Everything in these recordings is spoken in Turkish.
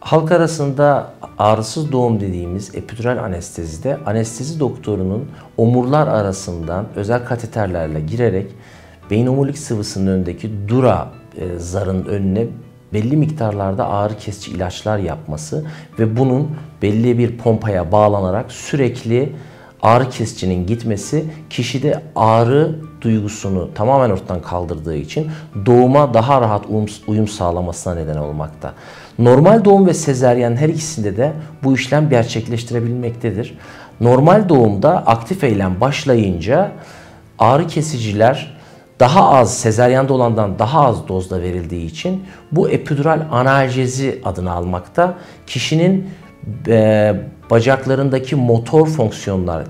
Halk arasında ağrısız doğum dediğimiz epidural anestezide anestezi doktorunun omurlar arasından özel kateterlerle girerek beyin omurilik sıvısının önündeki dura e, zarın önüne belli miktarlarda ağrı kesici ilaçlar yapması ve bunun belli bir pompaya bağlanarak sürekli ağrı kesicinin gitmesi kişide ağrı duygusunu tamamen ortadan kaldırdığı için doğuma daha rahat uyum, sağlamasına neden olmakta. Normal doğum ve sezeryen her ikisinde de bu işlem gerçekleştirebilmektedir. Normal doğumda aktif eylem başlayınca ağrı kesiciler daha az sezeryanda olandan daha az dozda verildiği için bu epidural analjezi adını almakta. Kişinin e, bacaklarındaki motor fonksiyonlar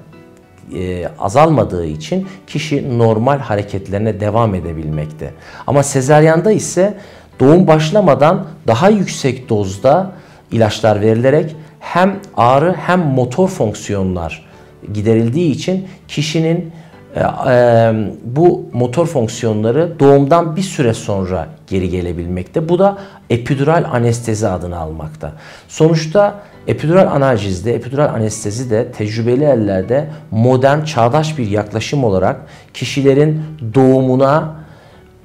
e, azalmadığı için kişi normal hareketlerine devam edebilmekte. Ama sezeryanda ise doğum başlamadan daha yüksek dozda ilaçlar verilerek hem ağrı hem motor fonksiyonlar giderildiği için kişinin bu motor fonksiyonları doğumdan bir süre sonra geri gelebilmekte. Bu da epidural anestezi adını almakta. Sonuçta epidural analjizde, epidural anestezi de tecrübeli ellerde modern, çağdaş bir yaklaşım olarak kişilerin doğumuna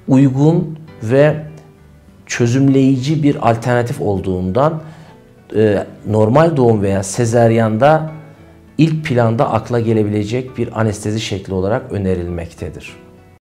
uygun ve çözümleyici bir alternatif olduğundan e, normal doğum veya sezeryanda ilk planda akla gelebilecek bir anestezi şekli olarak önerilmektedir.